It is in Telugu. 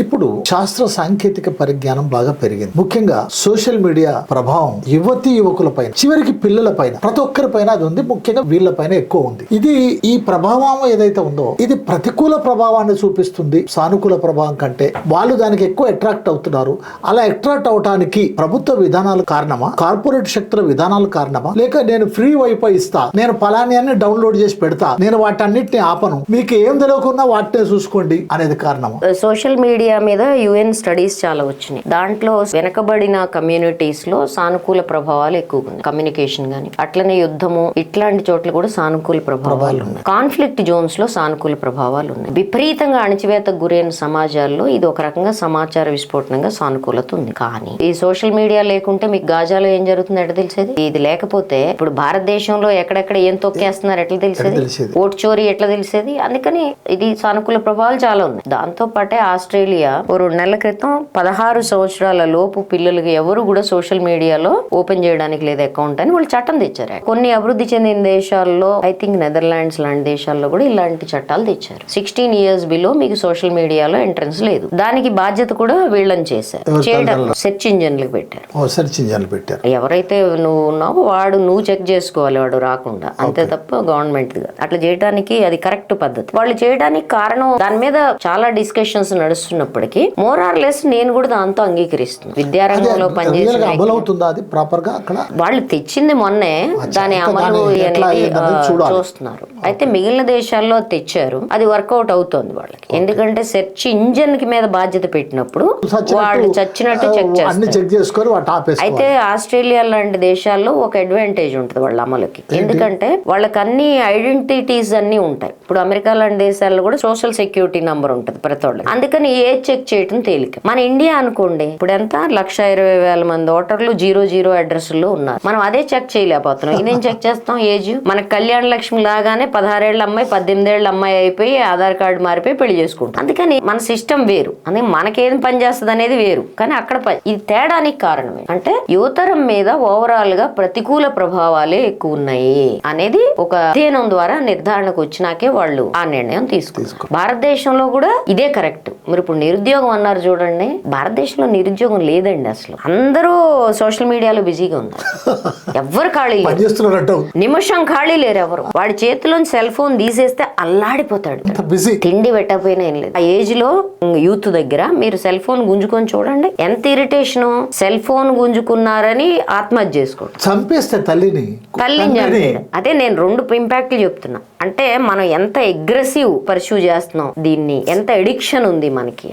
ఇప్పుడు శాస్త్ర సాంకేతిక పరిజ్ఞానం బాగా పెరిగింది. ముఖ్యంగా సోషల్ మీడియా ప్రభావం యువతి యువకుల పైన చివరికి పిల్లల పైన ప్రతి ఒక్కరి పైన అది ఉంది. ముఖ్యంగా వీళ్ళ పైన ఎక్కువ ఉంది. ఇది ఈ ప్రభావం ఏదైతే ఉందో ఇది ప్రతికూల ప్రభావాన్ని చూపిస్తుంది. సానుకూల ప్రభావం కంటే వాళ్ళు దానికి ఎక్కువ అట్రాక్ట్ అవుతున్నారు. అలా అట్రాక్ట్ అవటానికి ప్రభుత్వ విధానాలు కారణమా? కార్పొరేట్ శక్తుల విధానాలు కారణమా? లేక నేను ఫ్రీ వైఫై ఇస్తా నేను పలాని డౌన్లోడ్ చేసి పెడతా నేను వాటన్నిటిని ఆపను మీకు ఏం తెలియకుండా వాటినే చూసుకోండి అనేది కారణమా? సోషల్ మీడియా మీద యుఎన్ స్టడీస్ చాలా వచ్చినాయి. దాంట్లో వెనకబడిన కమ్యూనిటీస్లో సానుకూల ప్రభావాలు ఎక్కువ ఉన్నాయి. కమ్యూనికేషన్ గాని అట్లనే యుద్ధము ఇట్లాంటి చోట్ల కూడా సానుకూల ప్రభావాలు ఉన్నాయి. కాన్ఫ్లిక్ట్ జోన్స్లో సానుకూల ప్రభావాలు ఉన్నాయి. విపరీతంగా అణచివేతకు గురైన సమాజాల్లో ఇది ఒక రకంగా సమాచార విస్ఫోటనంగా సానుకూలత ఉంది. కానీ ఈ సోషల్ మీడియా లేకుంటే మీకు గాజాలో ఏం జరుగుతుంది ఎట్లా తెలిసేది? ఇది లేకపోతే ఇప్పుడు భారతదేశంలో ఎక్కడెక్కడ ఏం తొక్కేస్తున్నారు ఎట్లా తెలిసేది? ఓట్ చోరీ ఎట్లా తెలిసేది? అందుకని ఇది సానుకూల ప్రభావాలు చాలా ఉన్నాయి. దాంతో పాటే ఆస్ట్రేలియా ఓ రెండు నెలల క్రితం పదహారు సంవత్సరాల లోపు పిల్లలకి ఎవరు కూడా సోషల్ మీడియాలో ఓపెన్ చేయడానికి లేదు అకౌంట్ అని వాళ్ళు చట్టం తెచ్చారు. కొన్ని అభివృద్ధి చెందిన దేశాల్లో ఐ థింక్ నెదర్లాండ్స్ లాంటి దేశాల్లో కూడా ఇలాంటి చట్టాలు తెచ్చారు. సిక్స్టీన్ ఇయర్స్ బిలో మీకు సోషల్ మీడియాలో ఎంట్రన్స్ లేదు. దానికి బాధ్యత కూడా వీళ్ళని చేశారు. చేయడం సెర్చ్ ఇంజన్లకు పెట్టారు. సెర్చ్ ఇంజన్లు పెట్టారు. ఎవరైతే నువ్వు ఉన్నావో వాడు నువ్వు చెక్ చేసుకోవాలి వాడు రాకుండా. అంతే తప్ప గవర్నమెంట్ అట్లా చేయడానికి అది కరెక్ట్ పద్ధతి. వాళ్ళు చేయడానికి కారణం దాని మీద చాలా డిస్కషన్స్ నడుస్తున్నప్పటికీ మోర్ ఆర్ లెస్ నేను కూడా దాంతో అంగీకరిస్తున్నాను విద్యారంగంలో పనిచేసిన అమలు అవుతుందా అది ప్రాపర్గా అక్కడ వాళ్ళు తెచ్చింది మొన్నే దాని అమలు అనేది. చూస్తున్నారు. అయితే మిగిలిన దేశాల్లో తెచ్చారు. అది వర్కౌట్ అవుతోంది వాళ్ళకి. ఎందుకంటే సెర్చ్ ఇంజన్కి మీద బాధ్యత పెట్టినప్పుడు వాళ్ళు చచ్చినట్టు చెక్ చేస్తారు. అయితే ఆస్ట్రేలియా లాంటి దేశాల్లో ఒక అడ్వాంటేజ్ ఉంటుంది వాళ్ళ అమలుకి. ఎందుకంటే వాళ్ళకి అన్ని ఐడెంటిటీస్ అన్ని ఉంటాయి. ఇప్పుడు అమెరికా లాంటి దేశాల్లో కూడా సోషల్ సెక్యూరిటీ నంబర్ ఉంటుంది ప్రతి వాళ్ళకి. అందుకని ఏ చెక్ చేయటం తేలిక. మన ఇండియా అనుకోండి ఇప్పుడు ఎంత లక్ష ఇరవై వేల మంది ఓటర్లు జీరో జీరో అడ్రస్లో ఉన్నారు. మనం అదే చెక్ చేయలేకపోతున్నాం. ఇదేం చెక్ చేస్తాం? ఏజ్? మన కళ్యాణ లక్ష్మి లాగానే పదహారేళ్ళ అమ్మాయి పద్దెనిమిదేళ్ళ అమ్మాయి అయిపోయి ఆధార్ కార్డు మారిపోయి పెళ్ళి చేసుకుంటాం. అందుకని మన సిస్టమ్ వేరు. అందుకే మనకేం పని చేస్తుంది అనేది వేరు. కానీ అక్కడ ఇది తేడానికి కారణమే. అంటే యువతరం మీద ఓవరాల్గా ప్రతికూల ప్రభావాలే ఎక్కువ ఉన్నాయి అనేది ఒక అధ్యయనం ద్వారా నిర్ధారణకు వచ్చినాకే వాళ్ళు ఆ నిర్ణయం తీసుకున్నారు. భారతదేశంలో కూడా ఇదే కరెక్ట్. మీరు ఇప్పుడు నిరుద్యోగం అన్నారు చూడండి భారతదేశంలో నిరుద్యోగం లేదండి అసలు. అందరూ సోషల్ మీడియాలో బిజీగా ఉన్నారు. ఎవ్వరు ఖాళీ లేరు. చేస్తున్నారంట నిమిషం ఖాళీ లేరు ఎవరు. వాడి చేతిలోని సెల్ ఫోన్ తీసేస్తే అల్లాడిపోతాడు. తిండి పెట్టకపోయినా ఏం లేదు. ఆ ఏజ్లో యూత్ దగ్గర మీరు సెల్ ఫోన్ గుంజుకొని చూడండి ఎంత ఇరిటేషన్ సెల్ ఫోన్ గుంజుకున్నారని ఆత్మహత్య చేసుకోండి. చంపేస్తే తల్లిని తల్లిని అదే నేను రెండు ఇంపాక్ట్లు చెప్తున్నా. అంటే మనం ఎంత అగ్రెసివ్ పర్సూ చేస్తున్నాం దీన్ని ఎంత ఎడిక్షన్ ఉంది మనకి.